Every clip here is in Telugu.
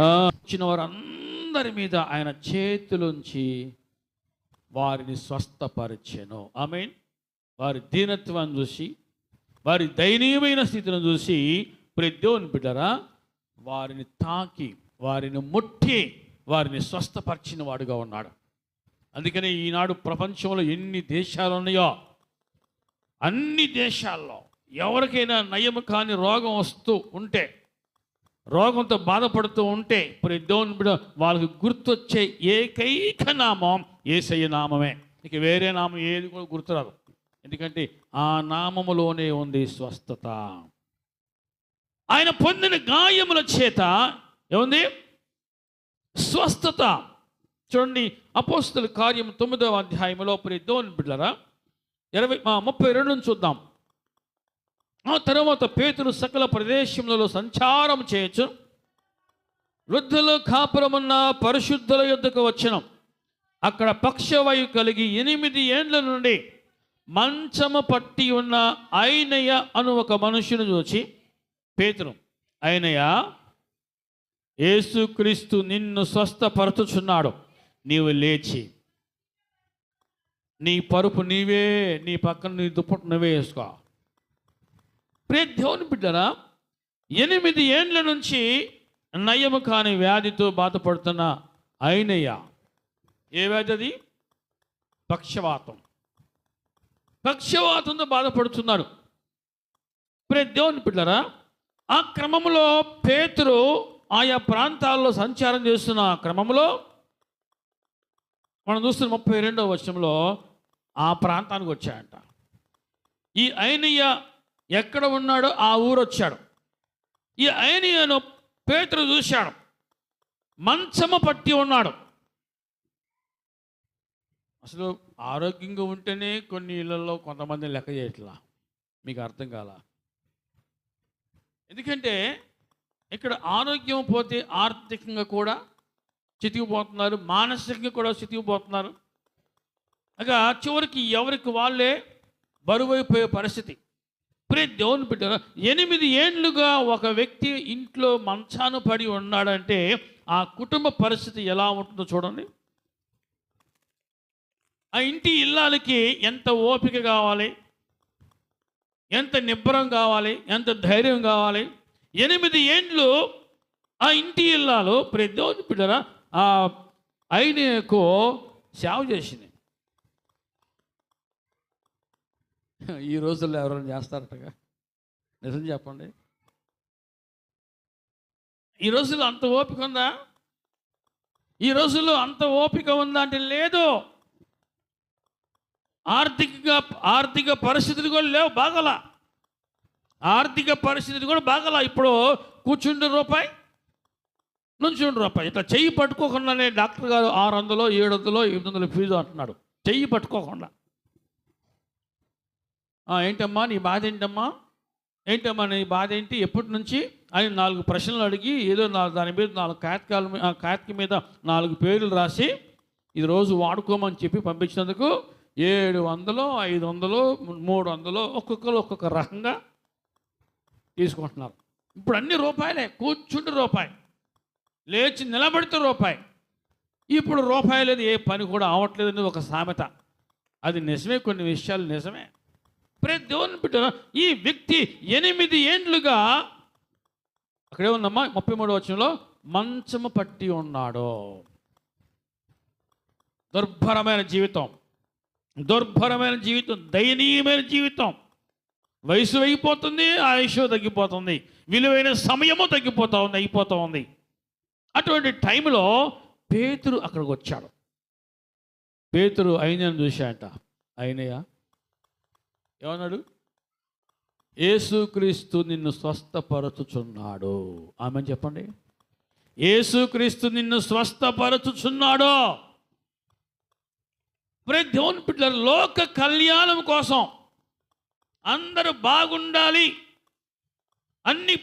వచ్చిన వారందరి మీద ఆయన చేతులుంచి వారిని స్వస్థపరిచెను. ఐ మీన్ వారి దీనత్వాన్ని చూసి వారి దయనీయమైన స్థితిని చూసి ప్రతి బిడ్డరా వారిని తాకి వారిని ముట్టి వారిని స్వస్థపరిచిన వాడుగా ఉన్నాడు. అందుకనే ఈనాడు ప్రపంచంలో ఎన్ని దేశాలు ఉన్నాయో అన్ని దేశాల్లో ఎవరికైనా నయం కాని రోగం వస్తూ ఉంటే రోగంతో బాధపడుతూ ఉంటే ప్రతి దేవుని వాళ్ళకి గుర్తొచ్చే ఏకైక నామం ఏసయ్య నామమే. ఇక వేరే నామం ఏది కూడా గుర్తురాదు. ఎందుకంటే ఆ నామములోనే ఉంది స్వస్థత. ఆయన పొందిన గాయముల చేత ఏముంది? స్వస్థత. చూడండి అపోస్తుల కార్యం తొమ్మిదవ అధ్యాయంలో ప్రతి దేవుని బిడ్డరా ఇరవై ముప్పై రెండు చూద్దాం. ఆ తర్వాత పేతురు సకల ప్రదేశములలో సంచారం చేయొచ్చు వృద్ధులు కాపురమున్న పరిశుద్ధుల యుద్ధకు వచ్చిన. అక్కడ పక్షవాయు కలిగి ఎనిమిది ఏండ్ల నుండి మంచము పట్టి ఉన్న ఐనయ్య అను ఒక మనుషుని చూచి పేతురు అయినయ్య యేసుక్రీస్తు నిన్ను స్వస్థపరచుచున్నాడు. నీవు లేచి నీ పరుపు నీవే నీ పక్కన నీ దుప్పటి నువ్వే వేసుకో. ప్రే దేవుని బిడ్డరా ఎనిమిది ఏండ్ల నుంచి నయము కాని వ్యాధితో బాధపడుతున్న అయినయ్య ఏ వ్యాధి అది? పక్షవాతం. పక్షవాతంతో బాధపడుతున్నాడు. ప్రే దేవుని బిడ్డరా ఆ క్రమంలో పేతురు ఆయా ప్రాంతాల్లో సంచారం చేస్తున్న క్రమంలో మనం చూస్తున్న ముప్పై రెండవ వర్షంలో ఆ ప్రాంతానికి వచ్చాయంట. ఈ అయినయ్య ఎక్కడ ఉన్నాడో ఆ ఊరు వచ్చాడు ఈ ఐనియను పేతురు చూశాడు. మంచము పట్టి ఉన్నాడు. అసలు ఆరోగ్యంగా ఉంటేనే కొన్ని ఇళ్ళలో కొంతమంది లెక్క చేయట్లా? మీకు అర్థం కాల? ఎందుకంటే ఇక్కడ ఆరోగ్యం పోతే ఆర్థికంగా కూడా చితికిపోతున్నారు మానసికంగా కూడా చితికిపోతున్నారు. అగా చివరికి ఎవరికి వాళ్ళే బరువైపోయే పరిస్థితి. ప్రే దేవుని బిడ్డ ఎనిమిది ఏండ్లుగా ఒక వ్యక్తి ఇంట్లో మంచాన పడి ఉన్నాడంటే ఆ కుటుంబ పరిస్థితి ఎలా ఉంటుందో చూడండి. ఆ ఇంటి ఇల్లాలకి ఎంత ఓపిక కావాలి? ఎంత నిబ్బరం కావాలి? ఎంత ధైర్యం కావాలి? ఎనిమిది ఏండ్లు ఆ ఇంటి ఇల్లాలు ప్రతి దేవుని బిడ్డరా ఆ ఆయనకు సేవ చేసింది. ఈ రోజుల్లో ఎవరైనా చేస్తారటగా? నిజం చెప్పండి. ఈ రోజుల్లో అంత ఓపిక ఉందా? ఈ రోజుల్లో అంత ఓపిక ఉందా అంటే లేదు. ఆర్థికంగా ఆర్థిక పరిస్థితులు కూడా లేవు బాగలా. ఆర్థిక పరిస్థితులు కూడా బాగలా. ఇప్పుడు కూర్చుండే రూపాయి నుంచుండి రూపాయి. ఇట్లా చెయ్యి పట్టుకోకుండానే డాక్టర్ గారు ఆరు వందలు ఏడు వందలు ఎనిమిది వందలు ఫీజు అంటున్నాడు. చెయ్యి పట్టుకోకుండా. ఏంటమ్మా నీ బాధ ఏంటమ్మా? ఏంటమ్మా నీ బాధ ఏంటి? ఎప్పటి నుంచి? అని నాలుగు ప్రశ్నలు అడిగి ఏదో దాని మీద నాలుగు కాతకాల మీ- మీద నాలుగు పేర్లు రాసి ఇది రోజు వాడుకోమని చెప్పి పంపించినందుకు ఏడు వందలు ఐదు వందలు మూడు వందలు ఒక్కొక్కరు ఒక్కొక్క రకంగా తీసుకుంటున్నారు. ఇప్పుడు అన్ని రూపాయలే కూర్చుంటే రూపాయి లేచి నిలబడితే రూపాయి. ఇప్పుడు రూపాయి లేదు ఏ పని కూడా అవట్లేదు అనేది ఒక సామెత. అది నిజమే కొన్ని విషయాలు నిజమే. ప్రతి దేవుని బిడ్డ ఈ వ్యక్తి ఎనిమిది ఏండ్లుగా అక్కడే ఉందమ్మా ముప్పై మూడు వచ్చంలో మంచము పట్టి ఉన్నాడు. దుర్భరమైన జీవితం. దుర్భరమైన జీవితం దయనీయమైన జీవితం. వయసు అయిపోతుంది ఆయుష్ తగ్గిపోతుంది విలువైన సమయము తగ్గిపోతూ ఉంది అయిపోతూ ఉంది. అటువంటి టైంలో పేతురు అక్కడికి వచ్చాడు. పేతురు అయినని చూశాట అయినయా ఏమన్నాడు? ఏసుక్రీస్తు నిన్ను స్వస్థపరచుచున్నాడు. ఆమె చెప్పండి. ఏసుక్రీస్తు నిన్ను స్వస్థపరచుచున్నాడు. ప్రతి దేవుని బిడ్డల లోక కళ్యాణం కోసం అందరూ బాగుండాలి. అన్ని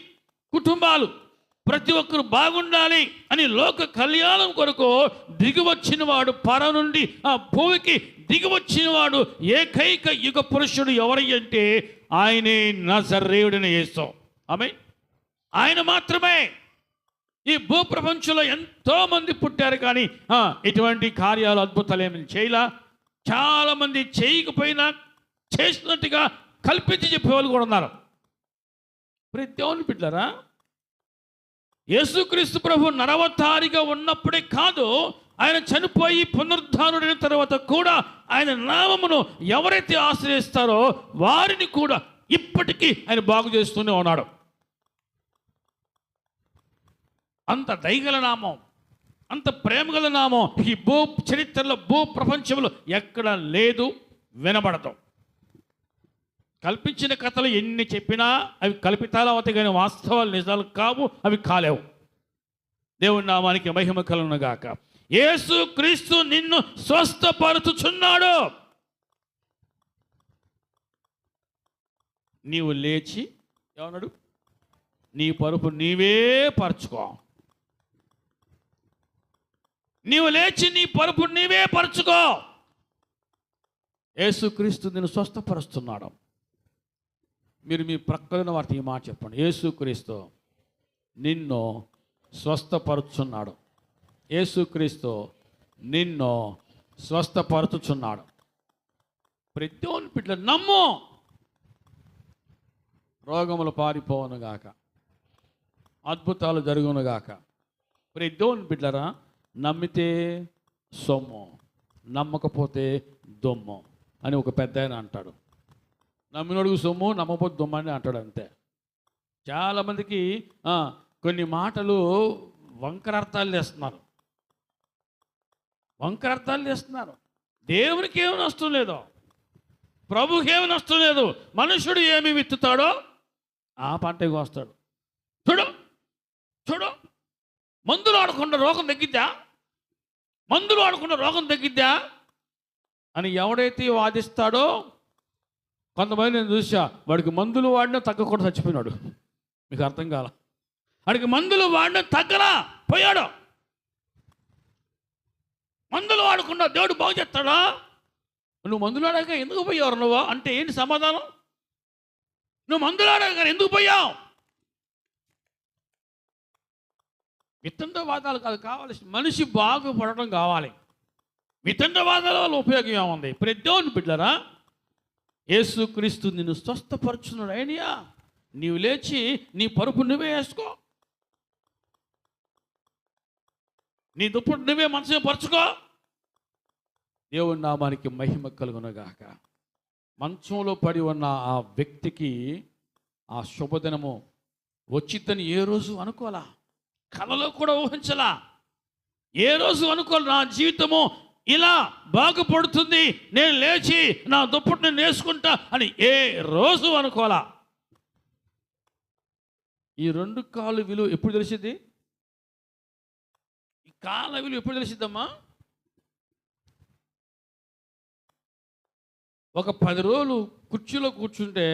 కుటుంబాలు ప్రతి ఒక్కరు బాగుండాలి అని లోక కళ్యాణం కొరకు దిగివచ్చిన వాడు పర నుండి ఆ భూమికి దిగివచ్చిన వాడు ఏకైక యుగ పురుషుడు ఎవరి అంటే ఆయనే నజరేయుడిని వేస్తాం ఆమె ఆయన మాత్రమే. ఈ భూప్రపంచంలో ఎంతో మంది పుట్టారు కానీ ఇటువంటి కార్యాలు అద్భుతాలు ఏమి చేయలా. చాలా మంది చేయకపోయినా చేసినట్టుగా కల్పించి చెప్పేవాళ్ళు కూడా ఉన్నారు. ప్రతి దేవుని బిడ్డలారా యేసుక్రీస్తు ప్రభు నరవతారిగా ఉన్నప్పుడే కాదు ఆయన చనిపోయి పునరుద్ధానుడైన తర్వాత కూడా ఆయన నామమును ఎవరైతే ఆశ్రయిస్తారో వారిని కూడా ఇప్పటికీ ఆయన బాగు చేస్తూనే ఉన్నాడు. అంత దయగల నామం అంత ప్రేమగల నామం ఈ భూ చరిత్రలో భూ ప్రపంచంలో ఎక్కడ లేదు వినబడదు. కల్పించిన కథలు ఎన్ని చెప్పినా అవి కల్పితాలు అవుతాయి కానీ వాస్తవాలు నిజాలు కావు అవి కాలేవు. దేవుడి నామానికి మహిమ కలుగును గాక యేసు క్రీస్తు నిన్ను స్వస్థపరుచుచున్నాడు. నీవు లేచి ఏమన్నాడు? నీ పరుపు నీవే పరుచుకో. నీవు లేచి నీ పరుపు నీవే పరుచుకో. యేసుక్రీస్తు నిన్ను స్వస్థపరుస్తున్నాడు. మీరు మీ ప్రక్కన వారికి ఈ మాట చెప్పండి. యేసుక్రీస్తు నిన్ను స్వస్థపరుచున్నాడు. యేసుక్రీస్తు నిన్ను స్వస్థపరచుచున్నాడు. ప్రతి ఒక్కరి బిడ్డ నమ్ము. రోగములు పారిపోవునుగాక అద్భుతాలు జరుగునుగాక ప్రతి దేవుని బిడ్డరా నమ్మితే సొమ్ము నమ్మకపోతే దొమ్ము అని ఒక పెద్ద ఆయన అంటాడు. నమ్మినడుగు సొమ్ము నమ్మకపోతే దొమ్ము అని అంటాడు అంతే. చాలామందికి కొన్ని మాటలు వంకరార్థాలు వంకర అర్థాలు చేస్తున్నారు. దేవునికి ఏమి నష్టం లేదు. ప్రభుకి ఏమి నష్టం లేదు. మనుషుడు ఏమి విత్తుతాడో ఆ పంటకు వస్తాడు. చూడు చూడు. మందులు ఆడకుండా రోగం తగ్గిద్దా? మందులు ఆడకుండా రోగం తగ్గిద్దా? అని ఎవడైతే వాదిస్తాడో కొంతమంది నేను చూసా వాడికి మందులు వాడినా తగ్గకుండా చచ్చిపోయినాడు. మీకు అర్థం కాల. వాడికి మందులు వాడినా తగ్గలా పోయాడు. మందులు వాడకుండా దేవుడు బాగు చేస్తాడా? నువ్వు మందులు ఆడాక ఎందుకు పోయావు నువ్వు? అంటే ఏంటి సమాధానం? నువ్వు మందులు ఆడాక ఎందుకు పోయావు? వితండవాదాలు కాదు కావాల్సిన మనిషి బాగుపడటం కావాలి. వితండవాదాల వల్ల ఉపయోగం ఏముంది? ప్రతి బిడ్డరా యేసుక్రీస్తు నిన్ను స్వస్థపరుచున్నాడు. అయినయా నీవు లేచి నీ పరుపు నువ్వే వేసుకో. నీ దుప్పటి నువ్వే మనసు పరుచుకో. దేవుని నామానికి మహిమ కలుగునగాక. మంచంలో పడి ఉన్న ఆ వ్యక్తికి ఆ శుభదినము వచ్చిద్దని ఏ రోజు అనుకోలా కలలో కూడా ఊహించలా. ఏ రోజు అనుకోలే నా జీవితము ఇలా బాగుపడుతుంది నేను లేచి నా దుప్పటిని నేసుకుంటా అని ఏ రోజు అనుకోలా ఈ రెండు కాళ్ళు విలువ ఎప్పుడు తెలిసింది ఈ కాళ్ళ విలువ ఎప్పుడు తెలిసిద్దమ్మా? ఒక పది రోజులు కుర్చీలో కూర్చుంటే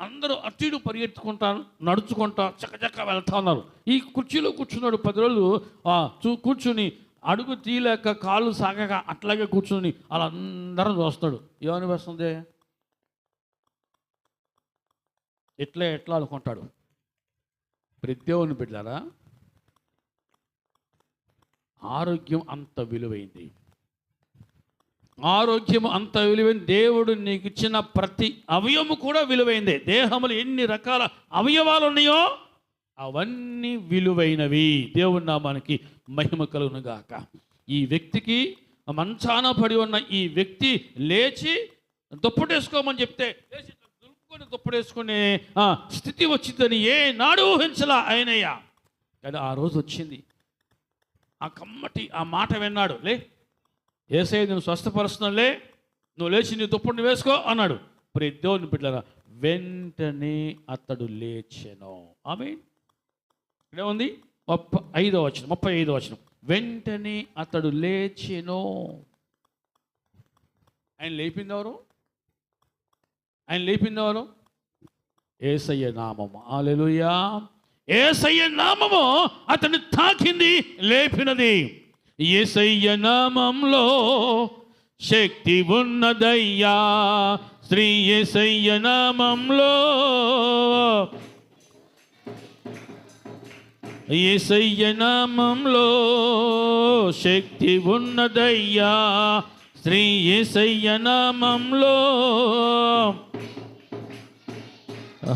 అందరూ అటు ఇటు పరిగెత్తుకుంటా నడుచుకుంటా చక్కచక్క వెళ్తా ఉన్నారు. ఈ కుర్చీలో కూర్చున్నాడు పది రోజులు చూ కూర్చుని అడుగు తీయలేక కాళ్ళు సాగక అట్లాగే కూర్చుని అలా అందరం చూస్తాడు ఏమనిపిస్తుంది ఎట్లా ఎట్లా? అనుకుంటాడు. ప్రత్యేవుని బిడ్డారా ఆరోగ్యం అంత విలువైంది. ఆరోగ్యం అంత విలువైన దేవుడు నీకు ఇచ్చిన ప్రతి అవయవము కూడా విలువైందే. దేహములు ఎన్ని రకాల అవయవాలు ఉన్నాయో అవన్నీ విలువైనవి. దేవుని నామానికి మహిమ కలుగును గాక ఈ వ్యక్తికి మంచాన పడి ఉన్న ఈ వ్యక్తి లేచి దుప్పటేసుకోమని చెప్తే లేచి దులుపుకొని దుప్పటేసుకునే ఆ, స్థితి వచ్చిందని ఏ నాడు ఊహించలా ఆయనయ్యా. కానీ ఆ రోజు వచ్చింది. ఆ కమ్మటి ఆ మాట విన్నాడు. లే ఏసై నేను స్వస్థపరుస్తున్నాలే నువ్వు లేచి నీ దుప్పటిని వేసుకో అన్నాడు. మరి దేవుని బిడ్డరా వెంటనే అతడు లేచెను. ఆమె ఇక్కడే ముప్పై ఐదో వచనం ముప్పై ఐదో వచనం. వెంటనే అతడు లేచెను. ఆయన లేపింది ఎవరు? ఆయన లేపింది ఎవరు? ఏసయ్య నామము ఆలెలుయా ఏసయ్య నామము అతన్ని తాకింది లేపినది. ఏసయ్య నామంలో శక్తి ఉన్నదయ్యా. శ్రీ ఏసయ్య నామంలో ఏసయ్య నామంలో శక్తి ఉన్నదయ్యా. శ్రీ ఏసయ్య నామంలో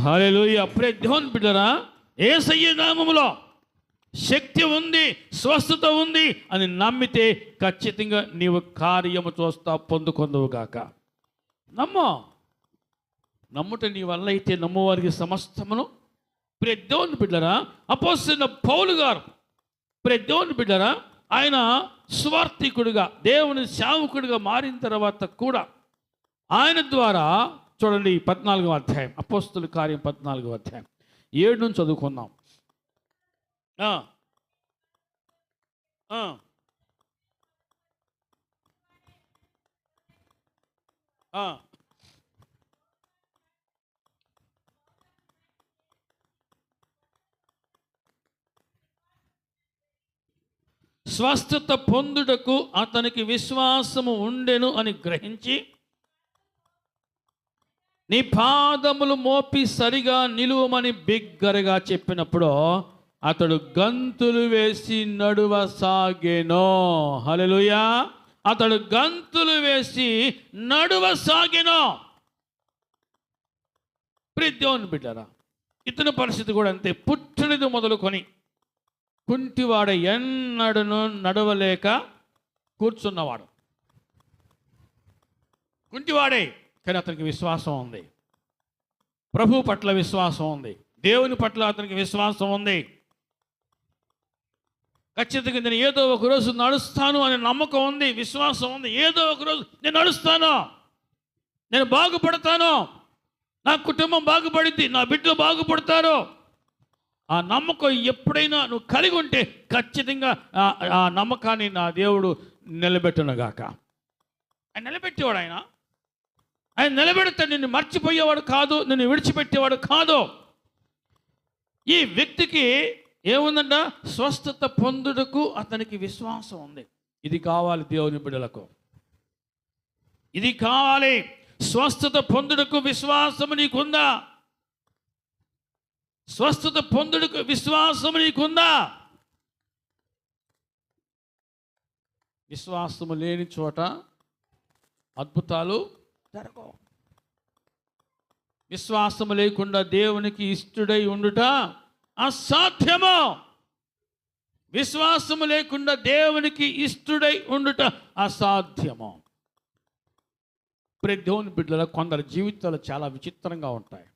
హలో అప్పుడే దేవుని బిడ్డరా ఏసయ్య నామంలో శక్తి ఉంది స్వస్థత ఉంది అని నమ్మితే ఖచ్చితంగా నీవు కార్యము చూస్తా పొందుకొందువుగాక నమ్ము. నమ్ముట నీ వల్ల అయితే నమ్మవారికి సమస్తమును. ప్రియ బిడ్డరా అపోసిన పౌలు గారు ప్రియ బిడ్డరా ఆయన స్వార్థికుడిగా దేవుని సేవకుడిగా మారిన తర్వాత కూడా ఆయన ద్వారా చూడండి పద్నాలుగో అధ్యాయం అపోస్తుల కార్యం పద్నాలుగో అధ్యాయం. ఏడు నుంచి చదువుకుందాం. స్వస్థత పొందుటకు అతనికి విశ్వాసము ఉండెను అని గ్రహించి నీ పాదములు మోపి సరిగా నిలువమని బిగ్గరగా చెప్పినప్పుడు అతడు గంతులు వేసి నడువ సాగెనో. హలలుయా అతడు గంతులు వేసి నడువ సాగెనో. ప్రిద్యోని బిడ్డరా ఇతని పరిస్థితి కూడా అంతే. పుట్టినది మొదలుకొని కుంటివాడ ఎన్నడను నడవలేక కూర్చున్నవాడు. కుంటివాడే కానీ అతనికి విశ్వాసం ఉంది. ప్రభు పట్ల విశ్వాసం ఉంది. దేవుని పట్ల అతనికి విశ్వాసం ఉంది. ఖచ్చితంగా నేను ఏదో ఒక రోజు నడుస్తాను అనే నమ్మకం ఉంది విశ్వాసం ఉంది. ఏదో ఒక రోజు నేను నడుస్తాను. నేను బాగుపడతాను. నా కుటుంబం బాగుపడింది నా బిడ్డలు బాగుపడతారు. ఆ నమ్మకం ఎప్పుడైనా నువ్వు కలిగి ఉంటే ఖచ్చితంగా ఆ- నమ్మకాన్ని నా దేవుడు నిలబెట్టునుగాక. ఆయన నిలబెట్టేవాడు ఆయన. ఆయన నిలబెడితే నిన్ను మర్చిపోయేవాడు కాదు నిన్ను విడిచిపెట్టేవాడు కాదు. ఈ వ్యక్తికి ఏముందంట? స్వస్థత పొందుటకు అతనికి విశ్వాసం ఉంది. ఇది కావాలి దేవుని బిడ్డలకు. ఇది కావాలి. స్వస్థత పొందుటకు విశ్వాసము నీకుందా? స్వస్థత పొందుటకు విశ్వాసము నీకుందా? విశ్వాసము లేని చోట అద్భుతాలు జరగవు. విశ్వాసము లేకుండా దేవునికి ఇష్టడై ఉండుట అసాధ్యమో? విశ్వాసము లేకుండా దేవునికి ఇష్టడై ఉండుట అసాధ్యము? ప్రతి దేవుని బిడ్డల కొందరి జీవితాలు చాలా విచిత్రంగా ఉంటాయి.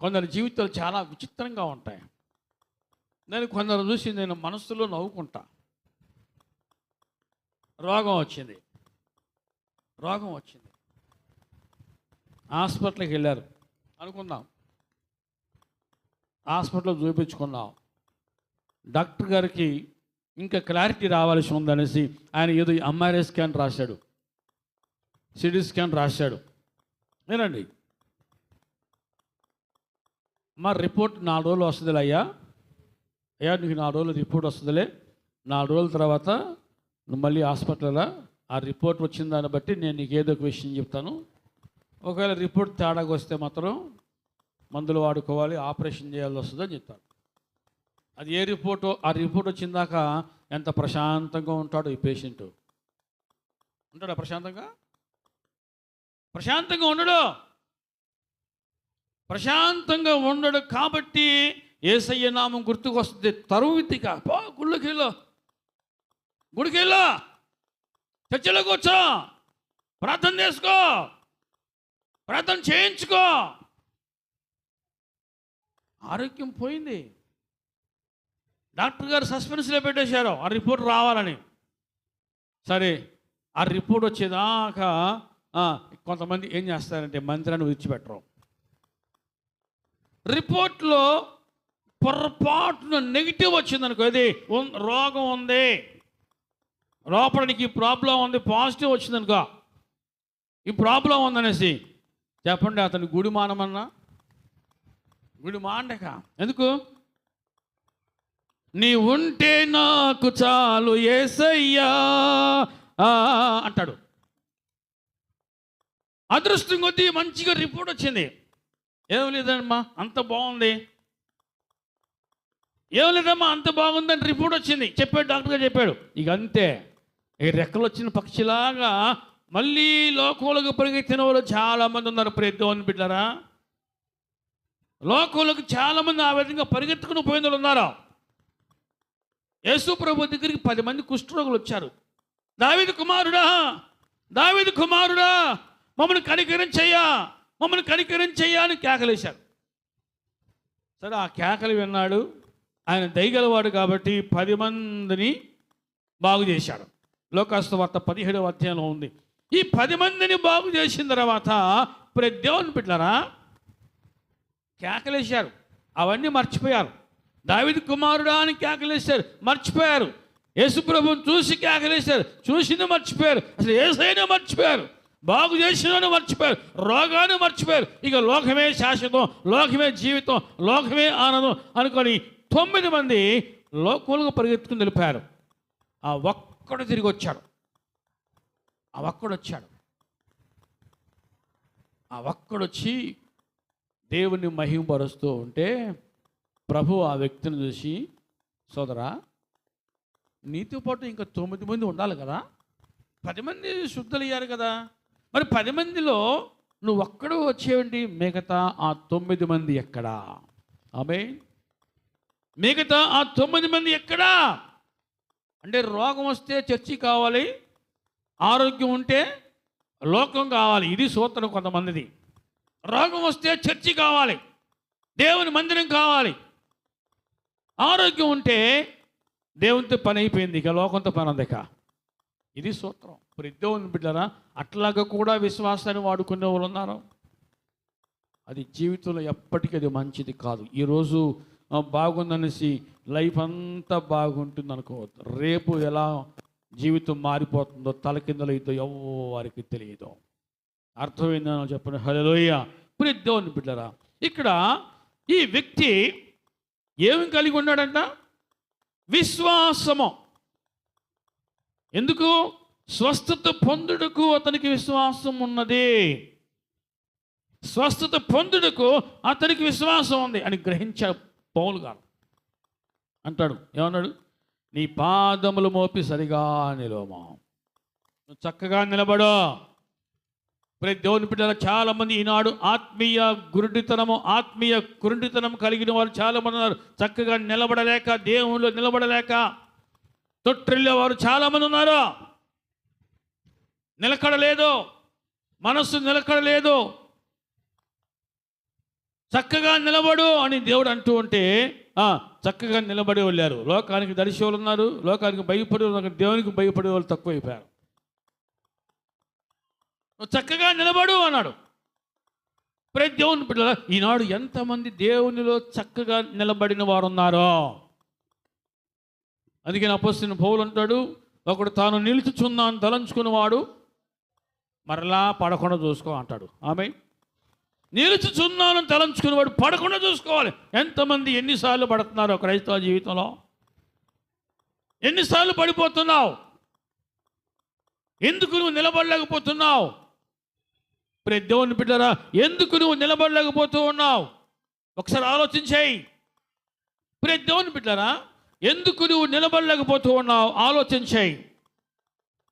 కొందరి జీవితాలు చాలా విచిత్రంగా ఉంటాయి. నేను కొందరు చూసి నేను మనస్సులో నవ్వుకుంటా. రోగం వచ్చింది. రోగం వచ్చింది. హాస్పిటల్కి వెళ్ళారు. అనుకుందాం. హాస్పిటల్లో చూపించుకున్నాం. డాక్టర్ గారికి ఇంకా క్లారిటీ రావాల్సి ఉందనేసి ఆయన ఏదో ఎంఆర్ఐ స్కాన్ రాశాడు. సిటీ స్కాన్ రాశాడు. వినండి. మా రిపోర్ట్ నాలుగు రోజులు వస్తుందిలే అయ్యా. అయ్యా నీకు నాలుగు రోజులు రిపోర్ట్ వస్తుందిలే. నాలుగు రోజుల తర్వాత నువ్వు మళ్ళీ హాస్పిటల్లో ఆ రిపోర్ట్ వచ్చిన దాన్ని బట్టి నేను నీకు ఏదో ఒక విషయం చెప్తాను. ఒకవేళ రిపోర్ట్ తేడాగా వస్తే మాత్రం మందులు వాడుకోవాలి ఆపరేషన్ చేయాల్సి వస్తుందని చెప్తాడు. అది ఏ రిపోర్టు ఆ రిపోర్ట్ వచ్చిందాక ఎంత ప్రశాంతంగా ఉంటాడు ఈ పేషెంట్? ఉంటాడా ప్రశాంతంగా? ప్రశాంతంగా ఉండడు. ప్రశాంతంగా ఉండడు కాబట్టి ఏసయ్య నామం గుర్తుకొస్తుంది. వస్తుంది పో గుళ్ళకి వెళ్ళు గుడికి వెళ్ళు చర్చలో కూర్చో ప్రార్థన చేసుకో. ప్రార్థన చేయించుకో. ఆరోగ్యం పోయింది. డాక్టర్ గారు సస్పెన్స్లో పెట్టేశారు. ఆ రిపోర్ట్ రావాలని. సరే ఆ రిపోర్ట్ వచ్చేదాకా కొంతమంది ఏం చేస్తారంటే మంత్రాన్ని విడిచిపెట్టరు. రిపోర్ట్లో పొరపాటున నెగిటివ్ వచ్చిందనుకో ఇది రోగం ఉంది. లోపలికి ప్రాబ్లం ఉంది పాజిటివ్ వచ్చిందనుకో ఈ ప్రాబ్లం ఉందనేసి చెప్పండి అతని గుడి మానమన్నా? వీడు మాండక. ఎందుకు? నీ ఉంటే నాకు చాలు ఏసయ్యా. అంటాడు. అదృష్టం కొద్దీ మంచిగా రిపోర్ట్ వచ్చింది. ఏం లేదమ్మా అంత బాగుంది. ఏం లేదమ్మా అంత బాగుందని రిపోర్ట్ వచ్చింది. చెప్పాడు డాక్టర్ గారు చెప్పాడు. ఇక అంతే. ఈ రెక్కలు వచ్చిన పక్షిలాగా మళ్ళీ లోకంలోకి పరిగెత్తిన వాళ్ళు చాలామంది ఉన్నారు. ప్రతి బిడ్డారా లోకంలోకి చాలామంది ఆ విధంగా పరిగెత్తుకుని పోయిన వాళ్ళు ఉన్నారు? యేసు ప్రభు దగ్గరికి పది మంది కుష్ఠరోగులు వచ్చారు. దావిది కుమారుడా దావిది కుమారుడా మమ్మల్ని కనికరించయ్యా మమ్మల్ని కనికరించయ్యా అని కేకలేశారు. సరే ఆ కేకలు విన్నాడు. ఆయన దయగలవాడు కాబట్టి పది మందిని బాగు చేశాడు. లోకాస్త వార్త పదిహేడవ అధ్యాయంలో ఉంది. ఈ పది మందిని బాగు చేసిన తర్వాత ఇప్పుడు దేవుని పెట్టారా కేకలేశారు. అవన్నీ మర్చిపోయారు. దావిది కుమారుడా అని కేకలేశారు. మర్చిపోయారు. యేసుప్రభుని చూసి కేకలేశారు. చూసింది మర్చిపోయారు. అసలు ఏసైనా మర్చిపోయారు. బాగు చేసినాను మర్చిపోయారు. రోగాన్ని మర్చిపోయారు. ఇక లోకమే శాశ్వతం లోకమే జీవితం లోకమే ఆనందం అనుకొని తొమ్మిది మంది లోకంలో పరిగెత్తుకుని నిలిపారు. ఆ ఒక్కడు తిరిగి వచ్చాడు. ఆ ఒక్కడు వచ్చాడు. ఆ ఒక్కడొచ్చి దేవుని మహింపరుస్తూ ఉంటే ప్రభు ఆ వ్యక్తిని చూసి సోదరా నీతో పాటు ఇంకా తొమ్మిది మంది ఉండాలి కదా? పది మంది శుద్ధులు అయ్యారు కదా? మరి పది మందిలో నువ్వు ఒక్కడు వచ్చేవండి? మిగతా ఆ తొమ్మిది మంది ఎక్కడా? ఆమె మిగతా ఆ తొమ్మిది మంది ఎక్కడా? అంటే రోగం వస్తే చర్చి కావాలి ఆరోగ్యం ఉంటే లోకం కావాలి. ఇది సూత్రం కొంతమందిది. రోగం వస్తే చర్చి కావాలి. దేవుని మందిరం కావాలి. ఆరోగ్యం ఉంటే దేవునితో పని అయిపోయింది ఇక లోకంతో పని ఉంది ఇది సూత్రం. ఇప్పుడు దేవుని బిడ్డరా అట్లాగా కూడా విశ్వాసాన్ని వాడుకునే వాళ్ళు ఉన్నారు. అది జీవితంలో ఎప్పటికీ అది మంచిది కాదు. ఈరోజు బాగుందనేసి లైఫ్ అంతా బాగుంటుంది అనుకోవద్దు. రేపు ఎలా జీవితం మారిపోతుందో తలకిందలైతే ఎవరికి తెలియదు. అర్థమైందని చెప్పండి. హలోయ ఇప్పుడు బిడ్డరా. ఇక్కడ ఈ వ్యక్తి ఏమి కలిగి ఉన్నాడంట? విశ్వాసము. ఎందుకు? స్వస్థత పొందుటకు అతనికి విశ్వాసం ఉన్నది. స్వస్థత పొందుటకు అతనికి విశ్వాసం ఉంది అని గ్రహించాడు పౌలు గారు. అంటాడు ఏమన్నాడు? నీ పాదములు మోపి సరిగా నిలవమా. నువ్వు చక్కగా నిలబడు. ప్రతి దేవుని బిడ్డల చాలా మంది ఈనాడు ఆత్మీయ గురుడితనము ఆత్మీయ కురుడితనం కలిగిన వారు చాలా మంది ఉన్నారు. చక్కగా నిలబడలేక దేవుళ్ళు నిలబడలేక తొట్టిల్లే వారు చాలా మంది ఉన్నారు. నిలకడలేదు. మనస్సు నిలకడలేదు. చక్కగా నిలబడు అని దేవుడు అంటూ ఉంటే చక్కగా నిలబడి వెళ్ళారు లోకానికి దర్శి ఉన్నారు. లోకానికి భయపడే వాళ్ళు దేవునికి భయపడే వాళ్ళు తక్కువైపోయారు. నువ్వు చక్కగా నిలబడు అన్నాడు. ప్రతి దేవుని బిడ్డల ఈనాడు ఎంతమంది దేవునిలో చక్కగా నిలబడిన వారు ఉన్నారో అందుకే అపోస్తున్న పౌలు అంటాడు ఒకడు తాను నిలుచుచున్నాను తలంచుకున్నవాడు మరలా పడకుండా చూసుకో అంటాడు. ఆమె నిలుచుచున్నాను తలంచుకున్నవాడు పడకుండా చూసుకోవాలి. ఎంతమంది ఎన్నిసార్లు పడుతున్నారో క్రైస్తవ జీవితంలో. ఎన్నిసార్లు పడిపోతున్నావు? ఎందుకు నువ్వు నిలబడలేకపోతున్నావు? ప్రే దేవుని బిడ్డరా ఎందుకు నువ్వు నిలబడలేకపోతూ ఉన్నావు? ఒకసారి ఆలోచించేయి. ప్రే దేవుని బిడ్డరా ఎందుకు నువ్వు నిలబడలేకపోతూ ఉన్నావు? ఆలోచించేయి.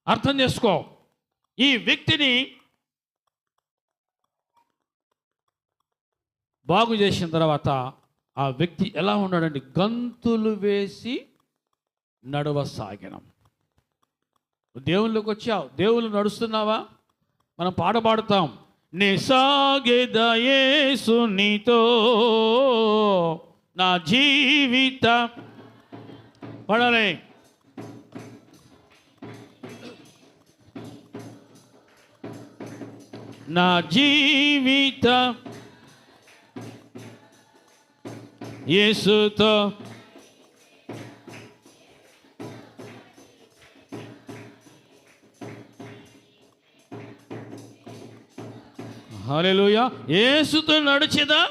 అర్థం చేసుకో. ఈ వ్యక్తిని బాగు చేసిన తర్వాత ఆ వ్యక్తి ఎలా ఉన్నాడండి గంతులు వేసి నడవసాగినం దేవుళ్ళకి వచ్చావు. దేవుళ్ళు నడుస్తున్నావా? మనం పాట పాడతాం నిసాగే సాగేదయేసు నీతో నా జీవిత పడాలి. నా జీవిత యేసుతో హల్లెలూయ. ఏసుతో నడిచేదా?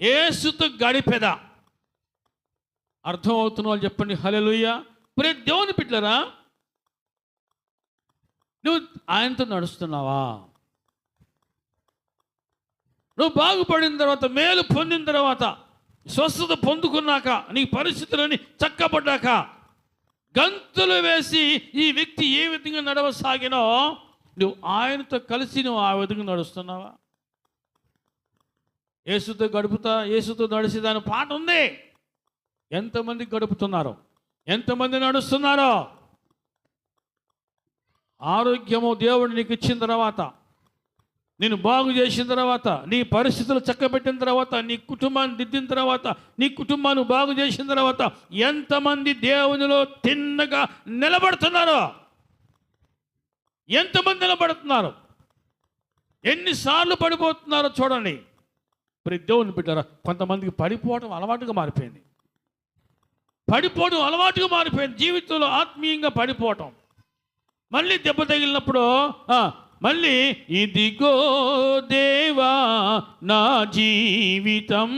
ఏసుతో గడిపేదా? అర్థం అవుతున్న వాళ్ళు చెప్పండి హల్లెలూయ. ప్రే దేవుని బిడ్డరా నువ్వు ఆయనతో నడుస్తున్నావా? నువ్వు బాగుపడిన తర్వాత మేలు పొందిన తర్వాత స్వస్థత పొందుకున్నాక నీ పరిస్థితులని చక్కబడ్డాక గంతులు వేసి ఈ వ్యక్తి ఏ విధంగా నడవసాగినో నువ్వు ఆయనతో కలిసి నువ్వు ఆ విధంగా నడుస్తున్నావా? యేసుతో గడుపుతా యేసుతో నడిచేదాని పాట ఉంది. ఎంతమంది గడుపుతున్నారో? ఎంతమంది నడుస్తున్నారో? ఆరోగ్యము దేవుడు నీకు ఇచ్చిన తర్వాత నేను బాగు చేసిన తర్వాత నీ పరిస్థితులు చక్కబెట్టిన తర్వాత నీ కుటుంబాన్ని దిద్దిన తర్వాత నీ కుటుంబాన్ని బాగు చేసిన తర్వాత ఎంతమంది దేవునిలో తిన్నగా నిలబడుతున్నారో? ఎంతమంది నిలబడుతున్నారు? ఎన్నిసార్లు పడిపోతున్నారో చూడండి. ప్రతి దేవుని బిడ్డారా కొంతమందికి పడిపోవడం అలవాటుగా మారిపోయింది. పడిపోవడం అలవాటుగా మారిపోయింది. జీవితంలో ఆత్మీయంగా పడిపోవటం. మళ్ళీ దెబ్బ తగిలినప్పుడు మళ్ళీ ఇదిగో దేవా నా జీవితం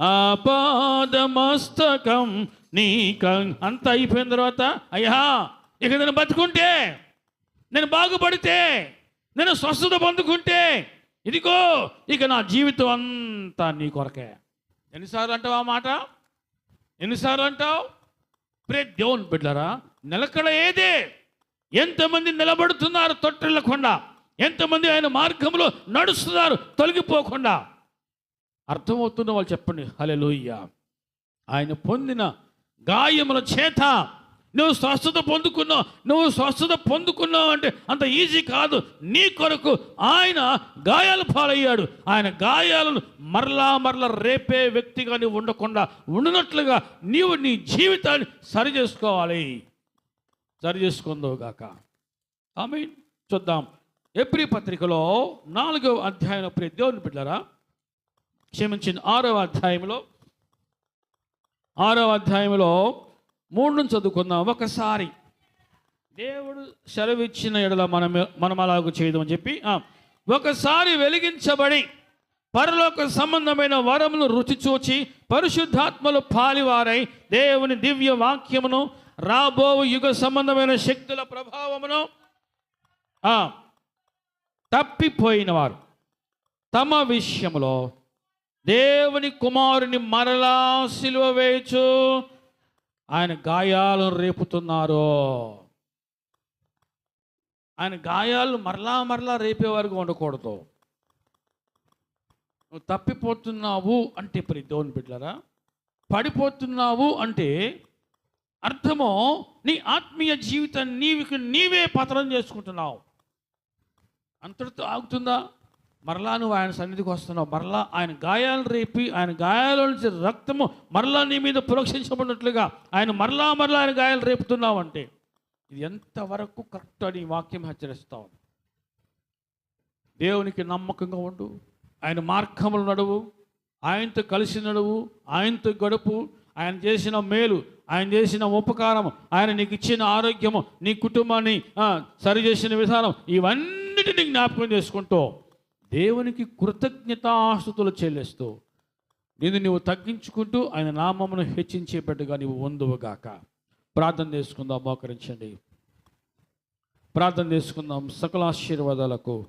ఆపాదమస్తకం నీక అంత అయిపోయిన తర్వాత అయ్యా ఇక నేను బతుకుంటే నేను బాగుపడితే నేను స్వస్థత పొందుకుంటే ఇదిగో ఇక నా జీవితం అంతా నీ కొరకే. ఎన్నిసార్లు అంటావు ఆ మాట? ఎన్నిసార్లు అంటావు? ప్రే దేవుని బిడ్డరా నిలకడ ఏదే? ఎంతమంది నిలబడుతున్నారు తొట్టిల్లకుండా ఎంతమంది ఆయన మార్గంలో నడుస్తున్నారు తొలగిపోకుండా? అర్థమవుతున్న వాళ్ళు చెప్పండి హలెలూయ్య ఆయన పొందిన గాయముల చేత నువ్వు స్వస్థత పొందుకున్నావు నువ్వు స్వస్థత పొందుకున్నావు అంటే అంత ఈజీ కాదు. నీ కొరకు ఆయన గాయాలు పాలయ్యాడు. ఆయన గాయాలను మరలా మరలా రేపే వ్యక్తిగా నువ్వు ఉండకుండా ఉండినట్లుగా నీవు నీ జీవితాన్ని సరి చేసుకోవాలి సరి చేసుకుందో గాక ఆమె చూద్దాం. ఏప్రిల్ పత్రికలో నాలుగవ అధ్యాయం ప్రియ దేవుని బిడ్డారా క్షమించిన ఆరవ అధ్యాయంలో ఆరవ అధ్యాయంలో మూడు నుంచి చదువుకుందాం. ఒకసారి. దేవుడు సెలవిచ్చిన ఎడల మనం మనం అలాగ చేయదని చెప్పి ఒకసారి వెలిగించబడి పరలోక సంబంధమైన వరములు రుచి చూచి పరిశుద్ధాత్మలు పాలివారై దేవుని దివ్య వాక్యమును రాబో యుగ సంబంధమైన శక్తుల ప్రభావమును తప్పిపోయిన వారు. తమ విషయంలో దేవుని కుమారుని మరలా సిలువ వేయచు. ఆయన గాయాలను రేపుతున్నారు. ఆయన గాయాలు మరలా మరలా రేపే వరకు ఉండకూడదు. నువ్వు తప్పిపోతున్నావు అంటే ఇప్పుడు దేవుని బిడ్డలరా పడిపోతున్నావు అంటే అర్థము నీ ఆత్మీయ జీవితాన్ని నీవికి నీవే పతనం చేసుకుంటున్నావు. అంతటితో ఆగుతుందా? మరలా నువ్వు ఆయన సన్నిధికి వస్తున్నావు. మరలా ఆయన గాయాలు రేపి ఆయన గాయాల నుంచి రక్తము మరలా నీ మీద పురక్షించబడినట్లుగా ఆయన మరలా మరలా ఆయన గాయాలు రేపుతున్నావు అంటే ఇది ఎంతవరకు కరెక్ట్ అని వాక్యం హెచ్చరిస్తావు దేవునికి నమ్మకంగా ఉండు. ఆయన మార్గములు నడువు. ఆయనతో కలిసి నడువు. ఆయనతో గడుపు. ఆయన చేసిన మేలు ఆయన చేసిన ఉపకారం ఆయన నీకు ఇచ్చిన ఆరోగ్యము నీ కుటుంబాన్ని సరిచేసిన సరి చేసిన విధానం ఇవన్నిటిని జ్ఞాపకం చేసుకుంటూ దేవునికి కృతజ్ఞతాస్తుతులు చెల్లిస్తూ నిన్ను నువ్వు తగ్గించుకుంటూ ఆయన నామమును హెచ్చించే నీవు వందువుగాక ప్రార్థన చేసుకుందాం మోకరించండి. ప్రార్థన చేసుకుందాం సకల ఆశీర్వాదాలకు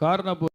కారణభూ